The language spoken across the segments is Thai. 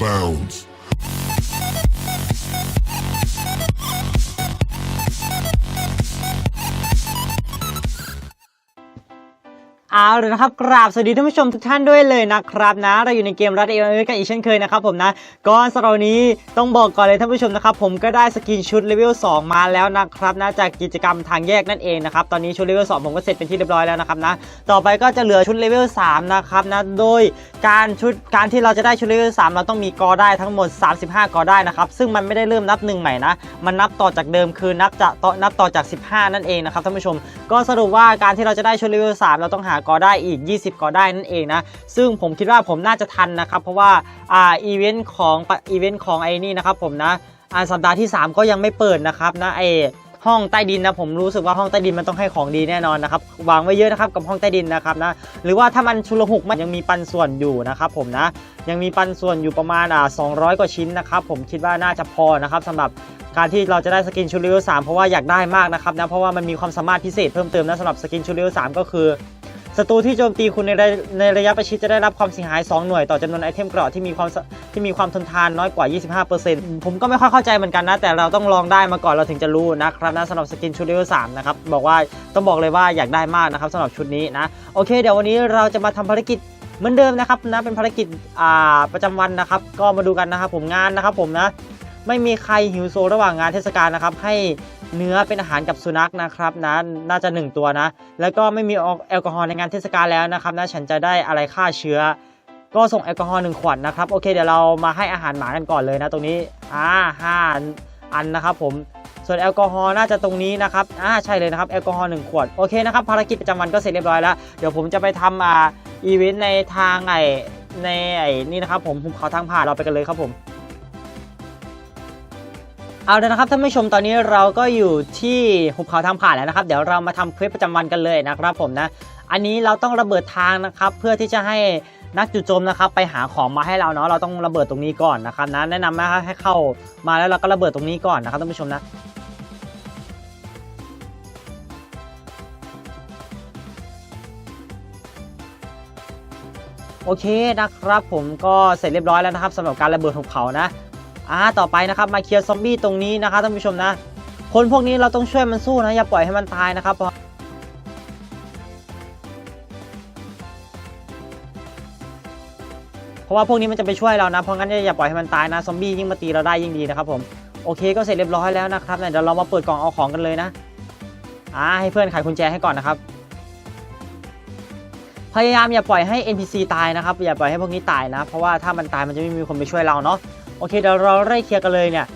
bounds. เอาเลยนะครับกราบสวัสดีท่านผู้ชมทุกท่านด้วยเลยนะครับนะ เราอยู่ในเกมรัดเอเอกันอีกเช่นเคยนะครับผมนะก่อนสำหรับวันนี้ต้องบอกก่อนเลยท่านผู้ชมนะครับผมก็ได้สกินชุดเลเวล2มาแล้วนะครับนะจากกิจกรรมทางแยกนั่นเองนะครับตอนนี้ชุดเลเวล2ผมก็เสร็จเป็นที่เรียบร้อยแล้วนะครับนะต่อไปก็จะเหลือชุดเลเวล3นะครับนะโดยการชุดการที่เราจะได้ชุดเลเวล3เราต้องมีกอได้ทั้งหมด 35 กอได้นะครับซึ่งมันไม่ได้เริ่มนับหนึ่งใหม่นะมันนับต่อจากเดิมคือนับจากนับต่อจาก 15 นั่นเองนะครับท่านผู้ชมก็สรุปว่าการที่เราจะได้ชุดเลเวล3เราต้องหากอได้อีก 20 กอได้นั่นเองนะ ซึ่งผมคิดว่าผมน่าจะทันนะครับ เพราะว่าอ่าอีเวนต์ของอีเวนต์ของไอ้นี่นะครับผมนะอ่าสัปดาห์ที่ 3 ก็ยังไม่เปิดนะครับนะไอห้องใต้ดินนะผมรู้สึกว่าห้องใต้ดินมันต้องให้ของดีแน่นอนนะครับวางไว้เยอะนะครับกับห้องใต้ดินนะครับนะหรือว่าถ้ามันชุลหุกมันยังมีปันส่วนอยู่นะครับผมนะยังมีปันส่วนอยู่ประมาณอ่า200 กว่าชิ้นนะครับผมคิดว่าน่าจะพอนะครับสำหรับการที่เราจะได้สกินชูเลเวล3เพราะว่าอยากได้มากนะครับนะเพราะว่ามันมีความสามารถพิเศษเพิ่มเติมนะสำหรับสกินชูเลเวล3ก็คือ ศัตรูที่โจมตีคุณในระในระยะประชิดจะได้รับความเสียหาย 2 หน่วยต่อจำนวนไอเทมเกราะที่มีความสที่มีความทนทานน้อยกว่า 25%ผมก็ไม่ค่อยเข้าใจเหมือนกันนะ แต่เราต้องลองได้มาก่อนเราถึงจะรู้นะครับนะสำหรับสกินชุดเลเวล3นะครับ บอกว่าต้องบอกเลยว่าอยากได้มากนะครับสำหรับชุดนี้นะ โอเค เดี๋ยววันนี้เราจะมาทำภารกิจเหมือนเดิมนะครับนะเป็นภารกิจอ่าประจำวันนะครับ ก็มาดูกันนะครับผมงานนะครับผมนะ ไม่มีใครหิวโซระหว่างงานเทศกาลนะครับ ให้เนื้อเป็นอาหารกับสุนัขนะครับนะน่าจะ 1 ตัวนะ แล้วก็ไม่มีแอลกอฮอล์ในงานเทศกาลแล้วนะครับนะฉันจะได้อะไรฆ่าเชื้อ ก็ส่งแอลกอฮอล์หนึ่งขวดนะครับโอเคเดี๋ยวเรามาให้อาหารหมากันก่อนเลยนะตรงนี้อ่าห้าอันนะครับผมส่วนแอลกอฮอล์น่าจะตรงนี้นะครับอ่าใช่เลยนะครับแอลกอฮอล์หนึ่งขวดโอเคนะครับภารกิจประจำวันก็เสร็จเรียบร้อยแล้วเดี๋ยวผมจะไปทำอ่าอีเวนต์ในทางไอในไอ้นี่นะครับผมหุบเขาทางผ่านเราไปกันเลยครับผม เอาละนะครับท่านผู้ชมตอนนี้เราก็อยู่ที่หุบเขาทางผ่านแล้วนะครับ เดี๋ยวเรามาทำเควสประจำวันกันเลยนะครับผมนะ อันนี้เราต้องระเบิดทางนะครับ เพื่อที่จะให้นักจุดโจมนะครับ ไปหาของมาให้เราเนาะเราต้องระเบิดตรงนี้ก่อนนะครับนะแนะนำนะให้เข้ามาแล้วเราก็ระเบิดตรงนี้ก่อนนะครับท่านผู้ชมนะโอเคนะครับผมก็เสร็จเรียบร้อยแล้วนะครับสำหรับการระเบิดหุบเขานะ อ่าต่อไปนะครับมาเคลียร์ซอมบี้ตรงนี้นะครับท่านผู้ชมนะ คนพวกนี้เราต้องช่วยมันสู้นะอย่าปล่อยให้มันตายนะครับเพราะเพราะว่าพวกนี้มันจะไปช่วยเรานะเพราะงั้นอย่าปล่อยให้มันตายนะซอมบี้ยิ่งมาตีเราได้ยิ่งดีนะครับผมโอเคก็เสร็จเรียบร้อยแล้วนะครับเนี่ยเดี๋ยวเรามาเปิดกล่องเอาของกันเลยนะอ่าให้เพื่อนไขกุญแจให้ก่อนนะครับ พยายามอย่าปล่อยให้ NPC ตายนะครับอย่าปล่อยให้พวกนี้ตายนะ เพราะว่าถ้ามันตายมันจะไม่มีคนไปช่วยเราเนาะ โอเคเดี๋ยวเราไล่เคลียร์กันเลยเนี่ย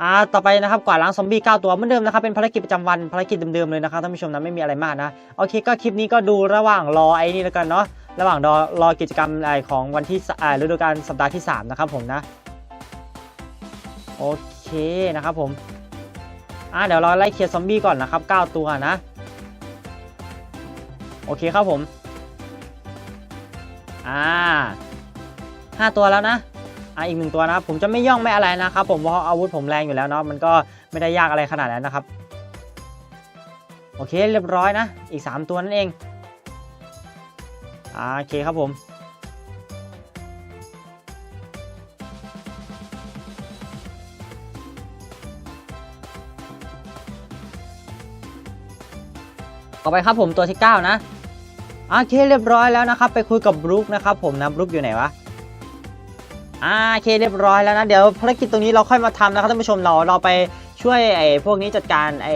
อ่าต่อไปนะครับกวาดล้างซอมบี้9ตัวเหมือนเดิมนะครับเป็นภารกิจประจำวันภารกิจเดิมๆเลยนะครับท่านผู้ชมนะไม่มีอะไรมากนะโอเคก็คลิปนี้ก็ดูระหว่างรอไอ้นี่แล้วกันเนาะระหว่างรอรอกิจกรรมอะไรของวันที่อ่าฤดูกาลสัปดาห์ที่ 3 นะครับผมนะโอเคนะครับผมอ่าเดี๋ยวเราไล่เคลียร์ซอมบี้ก่อนนะครับ 9 ตัวนะ โอเคครับผมอ่า5ตัวแล้วนะ อะอีกหนึ่งตัวนะครับผมจะไม่ย่องไม่อะไรนะครับผมเพราะอาวุธผมแรงอยู่แล้วเนาะมันก็ไม่ได้ยากอะไรขนาดนั้นนะครับโอเคเรียบร้อยนะ อีก 3 ตัวนั่นเองอ่าโอเคครับผมต่อไปครับผมตัวที่ 9 นะโอเคเรียบร้อยแล้วนะครับ ไปคุยกับบรุกนะครับผมนะบรุกอยู่ไหนวะ อ่าโอเคเรียบร้อยแล้วนะเดี๋ยวภารกิจตรงนี้เราค่อยมาทำนะครับท่านผู้ชมเราเราไปช่วยไอ้พวกนี้จัดการไอ้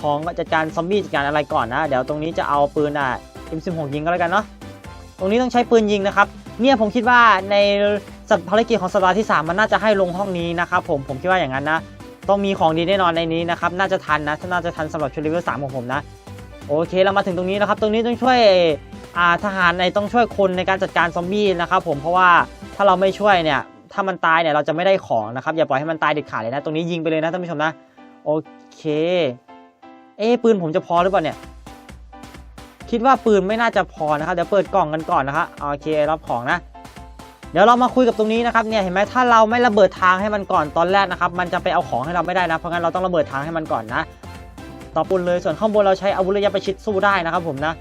ของจัดการซอมบี้จัดการอะไรก่อนนะ เดี๋ยวตรงนี้จะเอาปืนอะ M16 ยิงก็แล้วกันเนาะตรงนี้ต้องใช้ปืนยิงนะครับเนี่ยผมคิดว่าในสัปภารกิจของสัปดาห์ที่ 3 มันน่าจะให้ลงห้องนี้นะครับผมผมคิดว่าอย่างนั้นนะ ต้องมีของดีแน่นอนในนี้นะครับน่าจะทันนะถ้าน่าจะทันสำหรับชุดเลเวล3ของผมนะ โอเคเรามาถึงตรงนี้แล้วครับ ตรงนี้ต้องช่วย ทหารในต้องช่วยคนในการจัดการซอมบี้นะครับผมเพราะว่าถ้าเราไม่ช่วยเนี่ยถ้ามันตายเนี่ยเราจะไม่ได้ของนะครับอย่าปล่อยให้มันตายเด็ดขาดเลยนะ ตรงนี้ยิงไปเลยนะท่านผู้ชมนะโอเค เอ้ปืนผมจะพอหรือเปล่าเนี่ย คิดว่าปืนไม่น่าจะพอนะครับเดี๋ยวเปิดกล่องกันก่อนนะครับโอเครับของนะ เดี๋ยวเรามาคุยกับตรงนี้นะครับเนี่ยเห็นไหมถ้าเราไม่ระเบิดทางให้มันก่อนตอนแรกนะครับ มันจะไปเอาของให้เราไม่ได้นะเพราะงั้นเราต้องระเบิดทางให้มันก่อนนะต่อปุนเลยส่วนข้างบนเราใช้อาวุธระยะประชิดสู้ได้นะครับผมนะ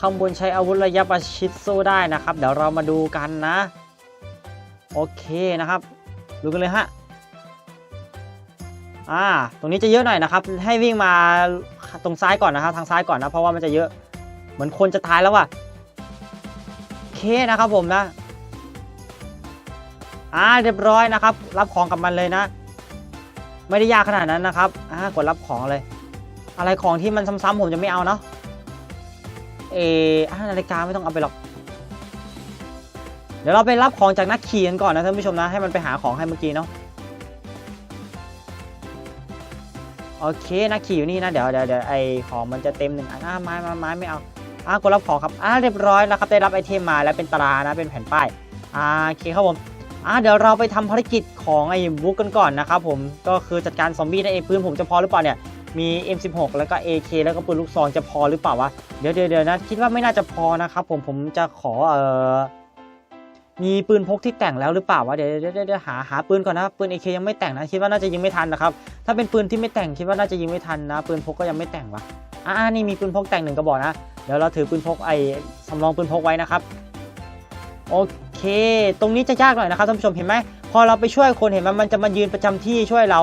ข้างบนใช้อาวุธระยะประชิดสู้ได้นะครับ เดี๋ยวเรามาดูกันนะ โอเคนะครับ ดูกันเลยฮะอ่าตรงนี้จะเยอะหน่อยนะครับ ให้วิ่งมาตรงซ้ายก่อนนะครับ ทางซ้ายก่อนนะ เพราะว่ามันจะเยอะ เหมือนคนจะตายแล้วว่ะโอเคนะครับผมนะอ่าเรียบร้อยนะครับ รับของกับมันเลยนะ ไม่ได้ยากขนาดนั้นนะครับอ่ากดรับของเลย อะไรของที่มันซ้ำๆผมจะไม่เอาเนาะ เออนาฬิกาไม่ต้องเอาไปหรอก เดี๋ยวเราไปรับของจากนักขี่กันก่อนนะท่านผู้ชมนะ ให้มันไปหาของให้เมื่อกี้เนาะ โอเคนักขี่อยู่นี่นะ เดี๋ยวเดี๋ยวเดี๋ยวไอของมันจะเต็มหนึ่งอันอ่าไม้ไม้ไม้ไม่เอาอ่ากดรับของครับอ่าเรียบร้อยแล้วครับได้รับไอเทมมาแล้วเป็นตรานะเป็นแผ่นป้ายอ่าโอเคครับผมอ่าเดี๋ยวเราไปทำภารกิจของไอ้บุ๊กกันก่อนนะครับผมก็คือจัดการซอมบี้นั่นเองปืนผมจะพอหรือเปล่าเนี่ย มี M16 แล้วก็ AK แล้วก็ปืนลูกซองจะพอหรือเปล่าวะ เดี๋ยวเดี๋ยวนะ คิดว่าไม่น่าจะพอนะครับผมผมจะขอเอ่อมีปืนพกที่แต่งแล้วหรือเปล่าวะเดี๋ยวเดี๋ยวเดี๋ยวหาหาปืนก่อนนะปืน AK ยังไม่แต่งนะคิดว่าน่าจะยิงไม่ทันนะครับถ้าเป็นปืนที่ไม่แต่งคิดว่าน่าจะยิงไม่ทันนะปืนพกก็ยังไม่แต่งวะอ่านี่มีปืนพกแต่งหนึ่งกระบอกนะเดี๋ยวเราถือปืนพกไอ้สำรองปืนพกไว้นะครับโอเค ตรงนี้จะยากหน่อยนะครับท่านผู้ชมเห็นไหมพอเราไปช่วยคนเห็นไหมมันจะมายืนประจำที่ช่วยเรา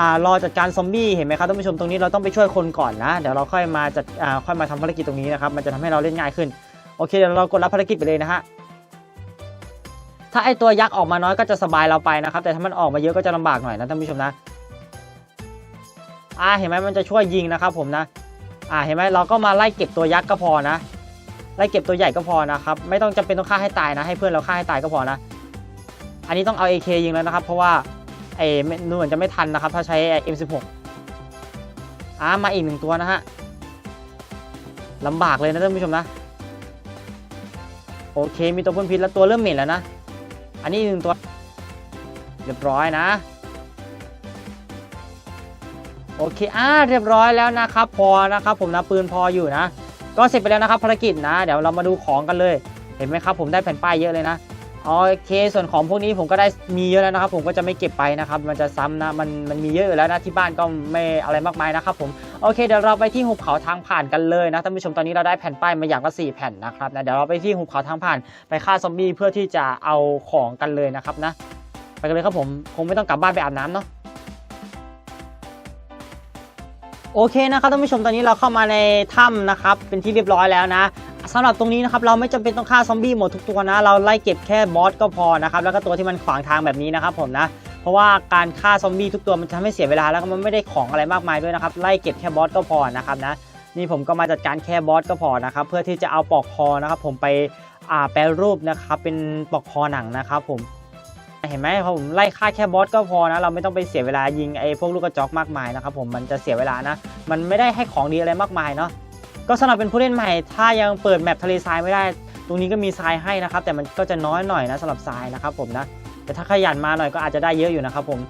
ารอจัดการซอมบี้เห็นไหมครับท่านผู้ชมตรงนี้เราต้องไปช่วยคนก่อนนะเดี๋ยวเราค่อยมาจัดค่อยมาทำภารกิจตรงนี้นะครับมันจะทำให้เราเล่นง่ายขึ้นโอเคเดี๋ยวเรากดรับภารกิจไปเลยนะฮะถ้าไอตัวยักษ์ออกมาน้อยก็จะสบายเราไปนะครับ แต่ถ้ามันออกมาเยอะก็จะลำบากหน่อยนะท่านผู้ชมนะอ่าเห็นไหมมันจะช่วยยิงนะครับ ผมนะอ่าเห็นไหมเราก็มาไล่เก็บตัวยักษ์ก็พอนะไล่เก็บตัวใหญ่ก็พอนะครับไม่ต้องจำเป็นต้องฆ่าให้ตายนะ ให้เพื่อนเราฆ่าให้ตายก็พอนะ อันนี้ต้องเอา AK ยิงแล้วนะครับ เพราะว่า ไอ้ไม่นู่นจะไม่ทันนะครับ ถ้าใช้ M16 อ่ามาอีกหนึ่งตัวนะฮะลำบากเลยนะท่านผู้ชมนะ โอเค มีตัวพ่นพิษแล้วตัวเริ่มเหม็นแล้วนะ อันนี้หนึ่งตัว เรียบร้อยนะ โอเค อ่า เรียบร้อยแล้วนะครับ พอนะครับ ผมนะปืนพออยู่นะ ก็เสร็จไปแล้วนะครับภารกิจนะ เดี๋ยวเรามาดูของกันเลย เห็นไหมครับ ผมได้แผ่นป้ายเยอะเลยนะ โอเคส่วนของพวกนี้ผมก็ได้มีเยอะแล้วนะครับ ผมก็จะไม่เก็บไปนะครับ มันจะซ้ำนะมันมันมีเยอะอยู่แล้วนะที่บ้านก็ไม่อะไรมากมายนะครับผมโอเคเดี๋ยวเราไปที่หุบเขาทางผ่านกันเลยนะท่านผู้ชมตอนนี้เราได้แผ่นป้ายมาอย่างละสี่แผ่นนะครับนะเดี๋ยวเราไปที่หุบเขาทางผ่านไปฆ่าซอมบี้เพื่อที่จะเอาของกันเลยนะครับนะ ไปกันเลยครับผมคงไม่ต้องกลับบ้านไปอาบน้ำเนาะโอเคนะครับท่านผู้ชมตอนนี้เราเข้ามาในถ้ำนะครับเป็นที่เรียบร้อยแล้วนะ สำหรับตรงนี้นะครับเราไม่จำเป็นต้องฆ่าซอมบี้หมดทุกตัวนะ เราไล่เก็บแค่บอสก็พอนะครับแล้วก็ตัวที่มันขวางทางแบบนี้นะครับผมนะเพราะว่าการฆ่าซอมบี้ทุกตัวมันจะทำให้เสียเวลาแล้วก็มันไม่ได้ของอะไรมากมายด้วยนะครับไล่เก็บแค่บอสก็พอนะครับนะนี่ผมก็มาจัดการแค่บอสก็พอนะครับเพื่อที่จะเอาปลอกคอนะครับผมไปอ่าแปรรูปนะครับเป็นปลอกคอหนังนะครับผมเห็นไหมผมไล่ฆ่าแค่บอสก็พอนะเราไม่ต้องไปเสียเวลายิงไอ้พวกลูกกระจอกมากมายนะครับผมมันจะเสียเวลานะ มันไม่ได้ให้ของดีอะไรมากมายเนาะ ก็สำหรับเป็นผู้เล่นใหม่ ถ้ายังเปิดแมปทะเลทรายไม่ได้ ตรงนี้ก็มีทรายให้นะครับ แต่มันก็จะน้อยหน่อยนะสำหรับทรายนะครับผมนะ แต่ถ้าขยันมาหน่อยก็อาจจะได้เยอะอยู่นะครับผม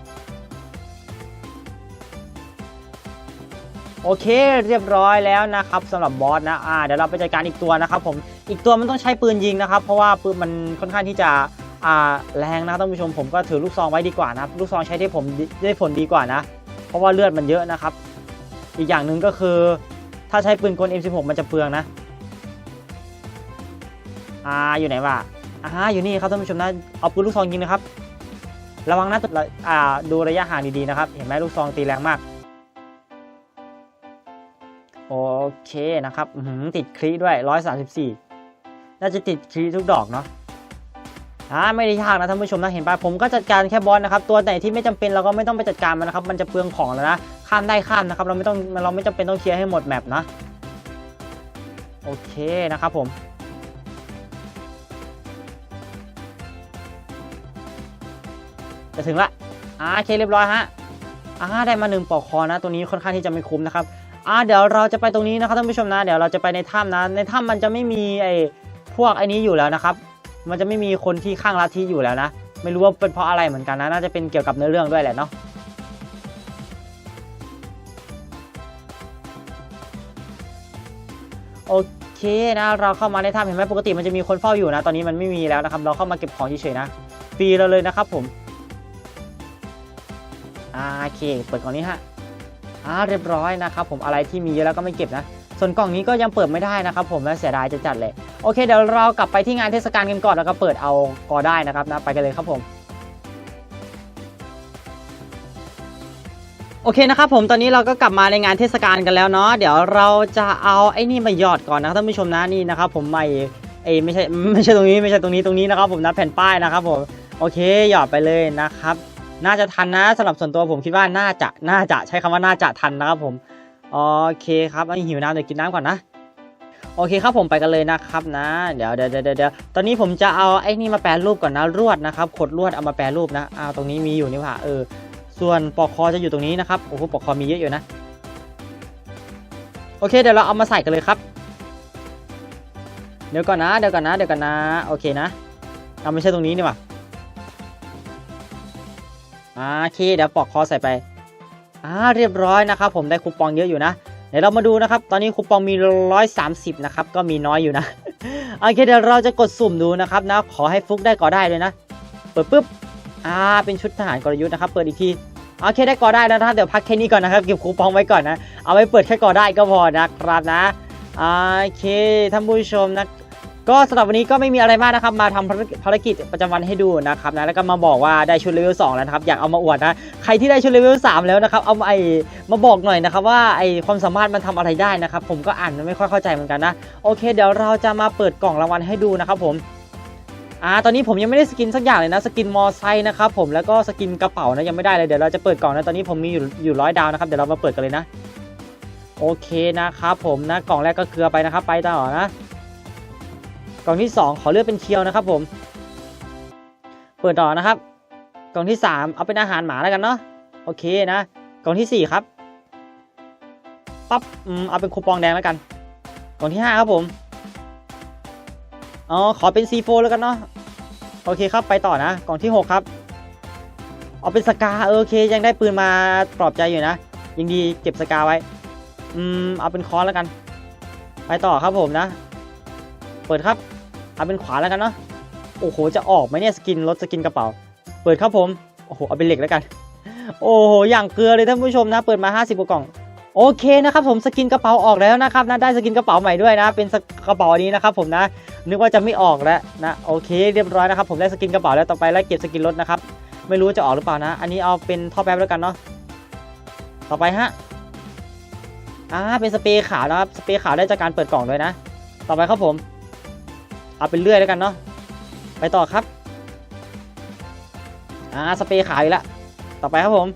โอเคเรียบร้อยแล้วนะครับสำหรับบอสนะอ่าเดี๋ยวเราไปจัดการอีกตัวนะครับผมอีกตัวมันต้องใช้ปืนยิงนะครับ เพราะว่าปืนมันค่อนข้างที่จะอ่าแรงนะท่านผู้ชมผมก็ถือลูกซองไว้ดีกว่านะลูกซองใช้ได้ผมได้ผลดีกว่านะ เพราะว่าเลือดมันเยอะนะครับ อีกอย่างหนึ่งก็คือ ถ้าใช้ปืนกล M16 มันจะเปลืองนะ อ่า อยู่ไหนวะอ่าอยู่นี่ครับท่านผู้ชมนะ เอาปืนลูกซองยิงนะครับ ระวังนะอ่า ดูระยะห่างดีๆนะครับ เห็นไหมลูกซองตีแรงมาก โอเคนะครับหือติดคลีด้วย 134 น่าจะติดคลีทุกดอกเนาะอ่าไม่ได้ยากนะท่านผู้ชมนะเห็นป่ะผมก็จัดการแค่บอสนะครับตัวไหนที่ไม่จำเป็นเราก็ไม่ต้องไปจัดการมันนะครับมันจะเปลืองของแล้วนะ ข้ามได้ข้ามนะครับ เราไม่ต้องเราไม่จำเป็นต้องเคลียร์ให้หมดแมปนะ โอเคนะครับผม จะถึงละอ่าโอเคเรียบร้อยฮะอ่าได้มาหนึ่งปอกคอนะ ตัวนี้ค่อนข้างที่จะไม่คุ้มนะครับอ่าเดี๋ยวเราจะไปตรงนี้นะครับท่านผู้ชมนะ เดี๋ยวเราจะไปในถ้ำนะ ในถ้ำมันจะไม่มีไอ้พวกไอ้นี้อยู่แล้วนะครับ มันจะไม่มีคนที่ข้างลัทธิอยู่แล้วนะ ไม่รู้ว่าเป็นเพราะอะไรเหมือนกันนะ น่าจะเป็นเกี่ยวกับเนื้อเรื่องด้วยแหละเนาะ โอเคนะเราเข้ามาในถ้ำเห็นไหมปกติมันจะมีคนเฝ้าอยู่นะ ตอนนี้มันไม่มีแล้วนะครับ เราเข้ามาเก็บของเฉยๆนะฟรีเราเลยนะครับผมโอเค เปิดกล่องนี้ฮะอ่าเรียบร้อยนะครับผมอะไรที่มีเยอะแล้วก็ไม่เก็บนะ ส่วนกล่องนี้ก็ยังเปิดไม่ได้นะครับผมและเสียดายจะจัดเลย โอเคเดี๋ยวเรากลับไปที่งานเทศกาลกันก่อนแล้วก็เปิดเอากอได้นะครับนะไปกันเลยครับผม โอเคนะครับผมตอนนี้เราก็กลับมาในงานเทศกาลกันแล้วเนาะเดี๋ยวเราจะเอาไอ้นี่มาหยอดก่อนนะท่านผู้ชมนะนี่นะครับผมไม่เอ้ไม่ใช่ไม่ใช่ตรงนี้ไม่ใช่ตรงนี้ตรงนี้นะครับผมนะแผ่นป้ายนะครับผมโอเคหยอดไปเลยนะครับ น่าจะทันนะสำหรับส่วนตัวผมคิดว่าน่าจะน่าจะใช้คำว่าน่าจะทันนะครับผมโอเคครับอันนี้หิวน้ำเดี๋ยวกินน้ำก่อนนะโอเคครับผมไปกันเลยนะครับนะ เดี๋ยวเดี๋ยวเดี๋ยวเดี๋ยวตอนนี้ผมจะเอาไอ้นี่มาแปรรูปก่อนนะลวดนะครับขดลวดเอามาแปรรูปนะอ้าวตรงนี้มีอยู่นี่ว่าเออ ส่วนปอกคอจะอยู่ตรงนี้นะครับ โอ้โห ปอกคอมีเยอะอยู่นะ โอเค เดี๋ยวเราเอามาใส่กันเลยครับ เดี๋ยวก่อนนะ เดี๋ยวก่อนนะ เดี๋ยวก่อนนะ โอเคนะเอาไม่ใช่ตรงนี้นี่หว่าอ่าโอเค เดี๋ยวปอกคอใส่ไปอ่าเรียบร้อยนะครับ ผมได้คูปองเยอะอยู่นะ เดี๋ยวเรามาดูนะครับ ตอนนี้คูปองมี 130 นะครับ ก็มีน้อยอยู่นะ โอเค เดี๋ยวเราจะกดสุ่มดูนะครับนะ ขอให้ฟุกได้ก่อได้เลยนะ เปิดปุ๊บ อ่าเป็นชุดทหารกลยุทธ์นะครับ เปิดอีกทีโอเคได้กอได้แล้วนะเดี๋ยวพักแค่นี้ก่อนนะครับเก็บคูปองไว้ก่อนนะเอาไว้เปิดแค่กอได้ก็พอนะครับนะโอเคท่านผู้ชมนะก็สำหรับวันนี้ก็ไม่มีอะไรมากนะครับ มาทำภารกิจประจำวันให้ดูนะครับนะแล้วก็มาบอกว่าได้ชุดเลเวล2แล้วนะครับอยากเอามาอวดนะใครที่ได้ชุดเลเวล3แล้วนะครับเอามาไอมาบอกหน่อยนะครับว่าไอความสามารถมันทำอะไรได้นะครับผมก็อ่านไม่ค่อยเข้าใจเหมือนกันนะโอเค เดี๋ยวเราจะมาเปิดกล่องรางวัลให้ดูนะครับผม อ่าตอนนี้ผมยังไม่ได้สกินสักอย่างเลยนะ สกินมอไซค์นะครับผมแล้วก็สกินกระเป๋านะยังไม่ได้เลยเดี๋ยวเราจะเปิดกล่องนะตอนนี้ผมมีอยู่อยู่ร้อยดาวนะครับเดี๋ยวเรามาเปิดกันเลยนะโอเคนะครับผมนะกล่องแรกก็เคลือไปนะครับไปต่อนะ กล่องที่ 2 ขอเลือกเป็นเคียวนะครับผม เปิดต่อนะครับ กล่องที่ 3 เอาเป็นอาหารหมาแล้วกันเนาะโอเคนะ กล่องทีสี่4 ครับปั๊บเอาเป็นคูปองแดงแล้วกัน กล่องที่ 5 ครับผม อ๋อขอเป็น C4 แล้วกันเนาะโอเคครับไปต่อนะกล่องที่ 6 ครับเอาเป็นสกาเออโอเคยังได้ปืนมาปลอบใจอยู่นะยังดีเก็บสกาไว้อืมเอาเป็นคอนแล้วกัน ไปต่อครับผมนะ เปิดครับเอาเป็นขวาแล้วกันเนาะโอ้โหจะออกไหมเนี่ยสกินรถสกินกระเป๋า เปิดครับผมโอ้โหเอาเป็นเหล็กแล้วกัน โอ้โหอย่างเกลือเลยท่านผู้ชมนะ เปิดมา 50กว่ากล่องโอเคนะครับผมสกินกระเป๋าออกแล้วนะครับนะได้สกินกระเป๋าใหม่ด้วยนะ เป็นกระเป๋านี้นะครับผมนะ นึกว่าจะไม่ออกแล้วนะโอเคเรียบร้อยนะครับผมได้สกินกระเป๋าแล้วต่อไปไล่เก็บสกินรถนะครับไม่รู้จะออกหรือเปล่านะ อันนี้เอาเป็นท่อแป๊บแล้วกันเนาะต่อไปฮะอ่าเป็นสเปรย์ขาวนะครับสเปรย์ขาวได้จากการเปิดกล่องด้วยนะ ต่อไปครับผม เอาเป็นเลื่อยแล้วกันเนาะไปต่อครับอ่าสเปรย์ขาวอีกแล้วต่อไปครับผม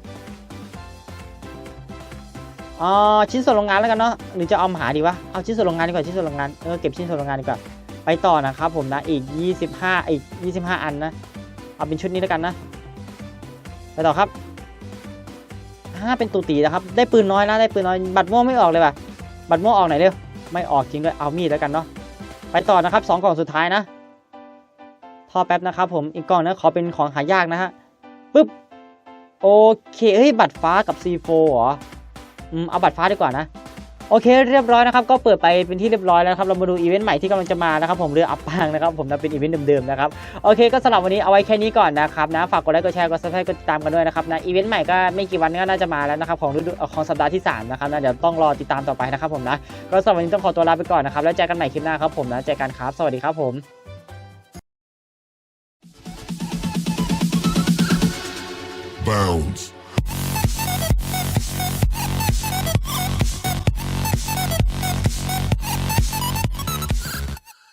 อ๋อชิ้นส่วนโรงงานแล้วกันเนาะหรือจะเอามาหาดีวะเอาชิ้นส่วนโรงงานดีกว่าชิ้นส่วนโรงงานเออเก็บชิ้นส่วนโรงงานดีกว่า ไปต่อนะครับผมนะอีก 25 อีก 25 อันนะ เอาเป็นชุดนี้แล้วกันนะ ไปต่อครับอ่าเป็นตูตีนะครับ ได้ปืนน้อยนะได้ปืนน้อยบัตรม่วงไม่ออกเลยว่ะบัตรม่วงออกไหนเร็วไม่ออกจริงด้วยเอามีดแล้วกันเนาะไปต่อนะครับสองกล่องสุดท้ายนะท่อแป๊บนะครับผมอีกกล่องนะขอเป็นของหายากนะฮะปึ๊บโอเคเฮ้ยบัตรฟ้ากับ C4 เหรออืมเอาบัตรฟ้าดีกว่านะ โอเคเรียบร้อยนะครับก็เปิดไปเป็นที่เรียบร้อยแล้วครับเรามาดูอีเวนต์ใหม่ที่กำลังจะมานะครับผมเรืออัปปางนะครับผมนะเป็นอีเวนต์เดิมๆนะครับโอเคก็สำหรับวันนี้เอาไว้แค่นี้ก่อนนะครับนะฝากกดไลค์กดแชร์กดซับสไครต์กดติดตามกันด้วยนะครับนะอีเวนต์ใหม่ก็ไม่กี่วันก็น่าจะมาแล้วนะครับของฤดูของสัปดาห์ที่3นะครับนะเดี๋ยวต้องรอติดตามต่อไปนะครับผมนะก็สำหรับวันนี้ต้องขอตัวลาไปก่อนนะครับแล้วเจอกันใหม่คลิปหน้าครับผมนะเจอกันครับ สวัสดีครับผม Bounds.